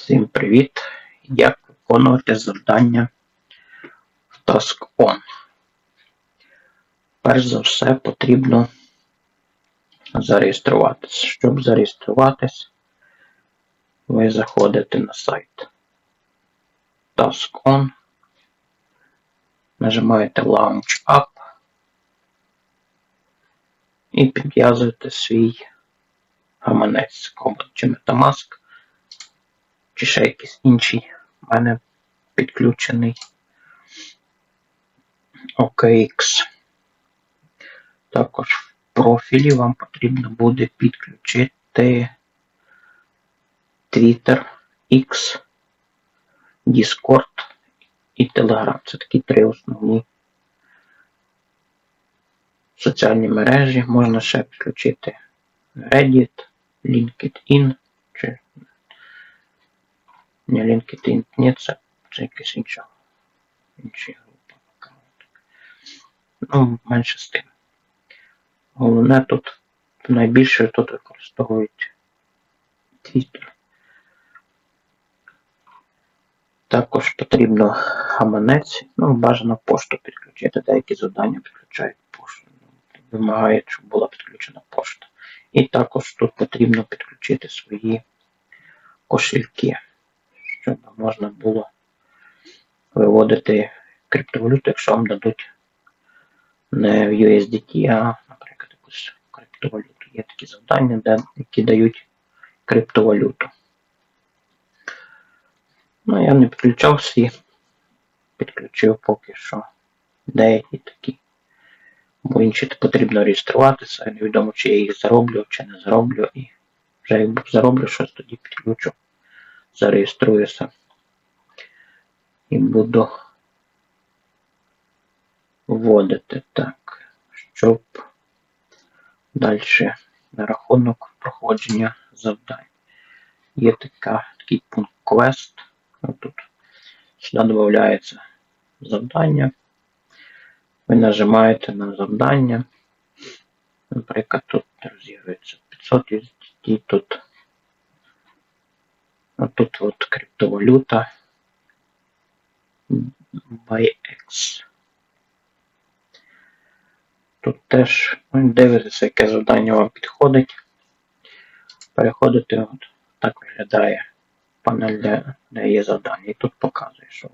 Всім привіт! Як виконувати завдання в TaskOn? Перш за все потрібно зареєструватись. Щоб зареєструватись, ви заходите на сайт TaskOn, нажимаєте Launch App і підв'язуєте свій гаманець Комод чи Metamask чи ще якийсь інший в мене підключений OKX. Також в профілі вам потрібно буде підключити Twitter, X, Discord і Telegram. Це такі три основні соціальні мережі. Можна ще підключити Reddit, LinkedIn чи не LinkedIn, ні, це, якась інша, інша група аккаунт. Ну, менше з тим. Головне тут найбільше тут використовують Twitter. Також потрібно гаманець, ну, бажано пошту підключити. Деякі завдання підключають пошту. Вимагають, щоб була підключена пошта. І також тут потрібно підключити свої кошельки щоб можна було виводити криптовалюту, якщо вам дадуть не в USDT, а, наприклад, якусь криптовалюту. Є такі завдання, де, які дають криптовалюту. Ну, я не підключав всі, підключив поки що деякі такі. Бо інші потрібно реєструватися, невідомо, чи я їх зароблю, чи не зароблю. І вже як зароблю щось, тоді підключу зареєструюся і буду вводити так, щоб далі на рахунок проходження завдань. Є така, такий пункт квест. Тут сюди додається завдання. Ви нажимаєте на завдання. Наприклад, тут розігрується 500 USDT, тут а тут от криптовалюта BuyX. Тут теж ну, дивитися, яке завдання вам підходить. Переходите, от так виглядає панель, де, де є завдання. І тут показує, що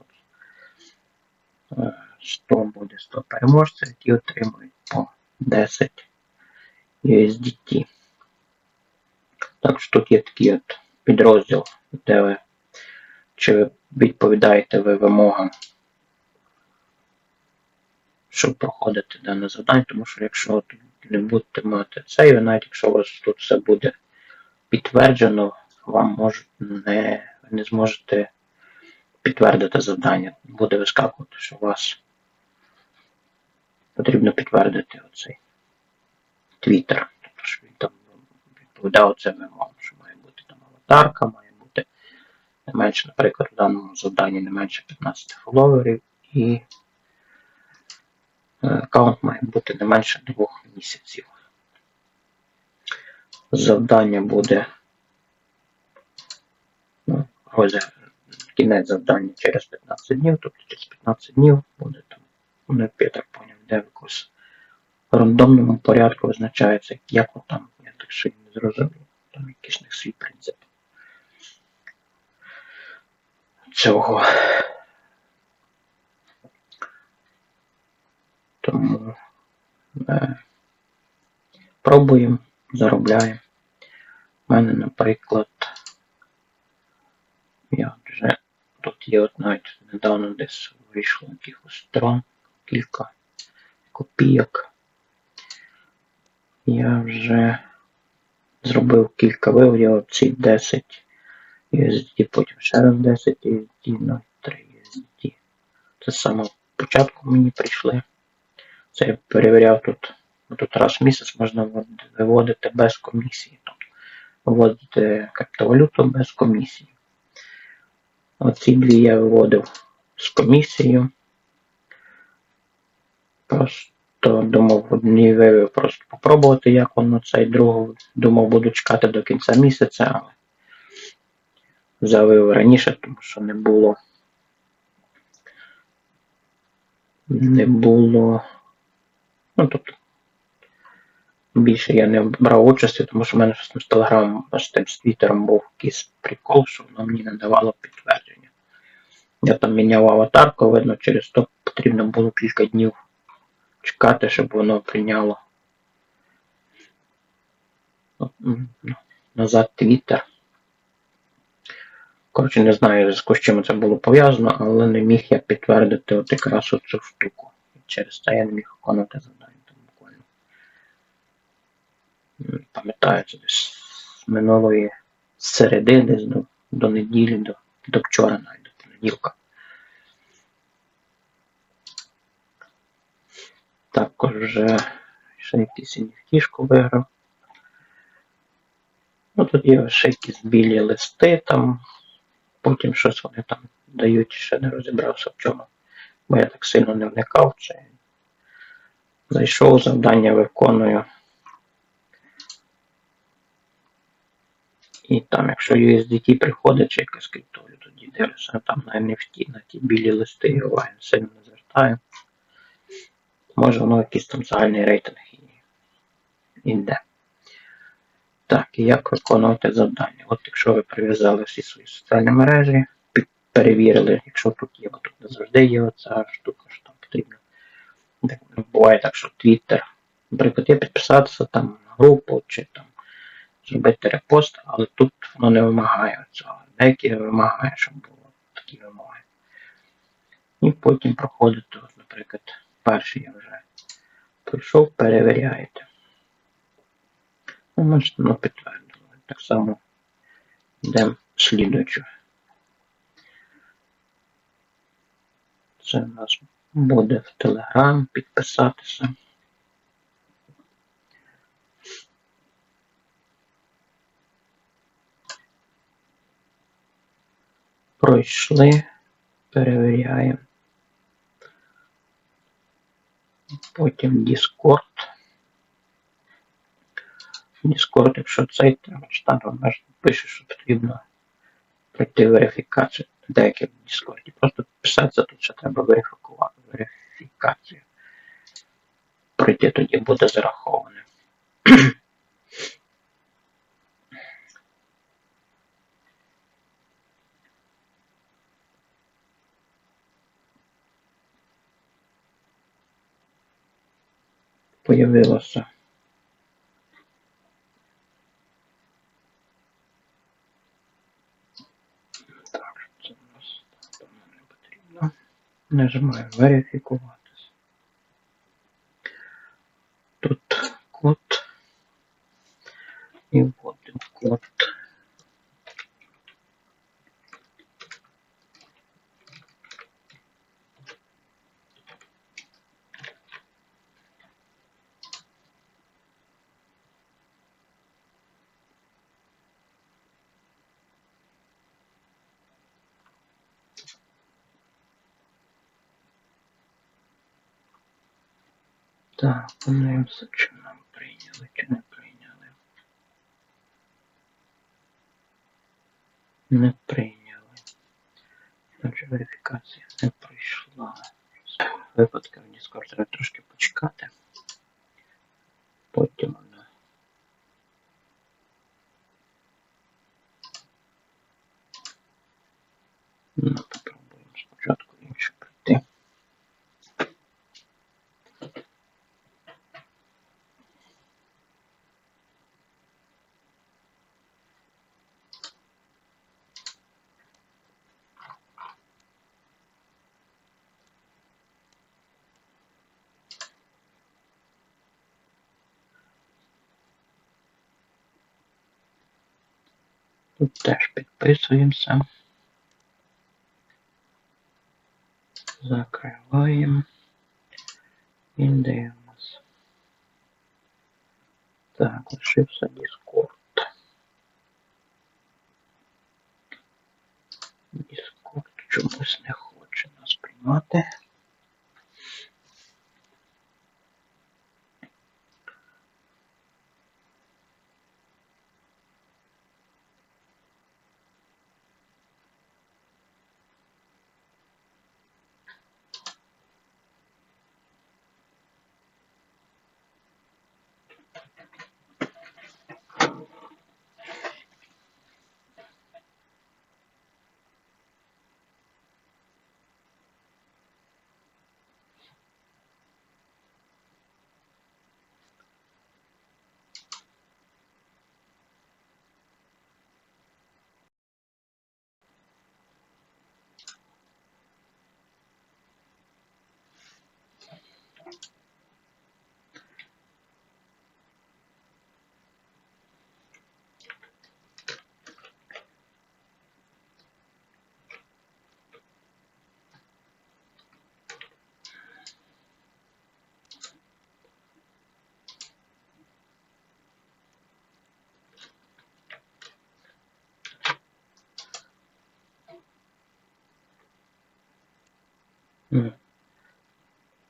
от 100 буде 100 переможців, які отримують по 10 USDT. Також тут є такий от підрозділ де ви чи ви відповідаєте ви вимогам, щоб проходити дане завдання, тому що якщо не будете мати це, і навіть якщо у вас тут все буде підтверджено, вам можуть не, не зможете підтвердити завдання. Буде вискакувати, що у вас потрібно підтвердити оцей твіттер. Тобто, що він там відповідав це вимогам, що має бути там аватарка, має не менше, наприклад, в даному завданні не менше 15 фоловерів і е, аккаунт має бути не менше 2 місяців. Завдання буде ну, кінець завдання через 15 днів, тобто через 15 днів буде там, ну, я поняв, де в рандомному порядку визначається, як там, я так що не зрозумів, там якийсь не свій принцип. Цього. Тому е, пробуємо, заробляємо. У мене, наприклад, я вже тут є от навіть недавно десь вийшло якихось сторон, кілька копійок. Я вже зробив кілька виводів, ці 10 USD, потім ще раз 10 USD, ну 3 USD. Це з самого початку мені прийшли. Це я перевіряв тут. Тут раз в місяць можна виводити без комісії. Тобто виводити криптовалюту без комісії. Оці дві я виводив з комісією. Просто думав, одні вивів просто попробувати, як воно цей другу. Думав, буду чекати до кінця місяця, але завив раніше, тому що не було. Не було. Ну, тобто, більше я не брав участі, тому що в мене з телеграмом, з твіттером був якийсь прикол, що воно мені не давало підтвердження. Я там міняв аватарку, видно, через то потрібно було кілька днів чекати, щоб воно прийняло ну, назад твіттер. Коротше, не знаю, з чим це було пов'язано, але не міг я підтвердити от якраз цю штуку. Через це я не міг виконувати завдання буквально. Пам'ятаю, це десь з минулої середи, десь до, до неділі, до, до вчора навіть до понеділка. Також вже ще якийсь NFT виграв. Ну тут є ще якісь білі листи там, потім щось вони там дають, ще не розібрався в чому. Бо я так сильно не вникав. Чи... Зайшов, завдання виконую. І там, якщо USDT приходить чи якась криптовалюта, тоді дивлюся там на NFT, на ті білі листи, увагу сильно не звертаю. Може воно якийсь там загальний рейтинг і іде. Так, і як виконувати завдання? От якщо ви прив'язали всі свої соціальні мережі, перевірили, якщо тут є, бо тут не завжди є оця штука, що там потрібно. Буває так, що Twitter, наприклад, є підписатися там на групу чи там зробити репост, але тут воно не вимагає цього. Деякі вимагає, щоб було такі вимоги. І потім проходити, наприклад, перший я вже пройшов, перевіряєте. Ну, воно підтвердило. Так само йдемо слідуючу. Це у нас буде в Telegram підписатися. Пройшли, перевіряємо. Потім Discord. Discord, якщо цей читати, бачите, пише, що потрібно пройти верифікацію. Деякі в Discord. Просто підписатися, тут ще треба верифікувати верифікацію. Пройти тоді буде зараховане. Появилося Так, це у нас давно не потрібно. Нажимаю верифікуватися. Тут код. І вводимо код. Так, подивимося, чи нам прийняли, чи не прийняли. Не прийняли. Значить, верифікація не прийшла. Випадки в Discord треба трошки почекати. Потім вона. Ну, попробуємо спочатку інше пройти. Тут теж підписуємося. Закриваємо. І дивимося. Так, лишився Discord. Discord чомусь не хоче нас приймати.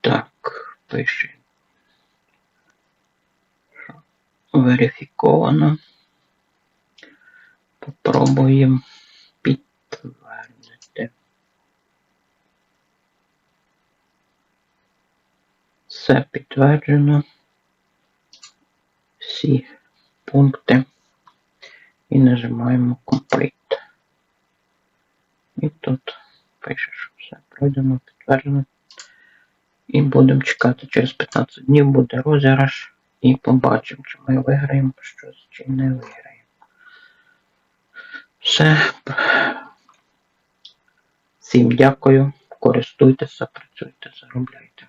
Так, пише. Верифіковано. Попробуємо підтвердити. Все підтверджено. Всі пункти. І нажимаємо Complete. І тут пише, що все пройдено, підтверджено. І будемо чекати через 15 днів буде розіграш. І побачимо, чи ми виграємо щось, чи не виграємо. Все. Всім дякую. Користуйтеся, працюйте, заробляйте.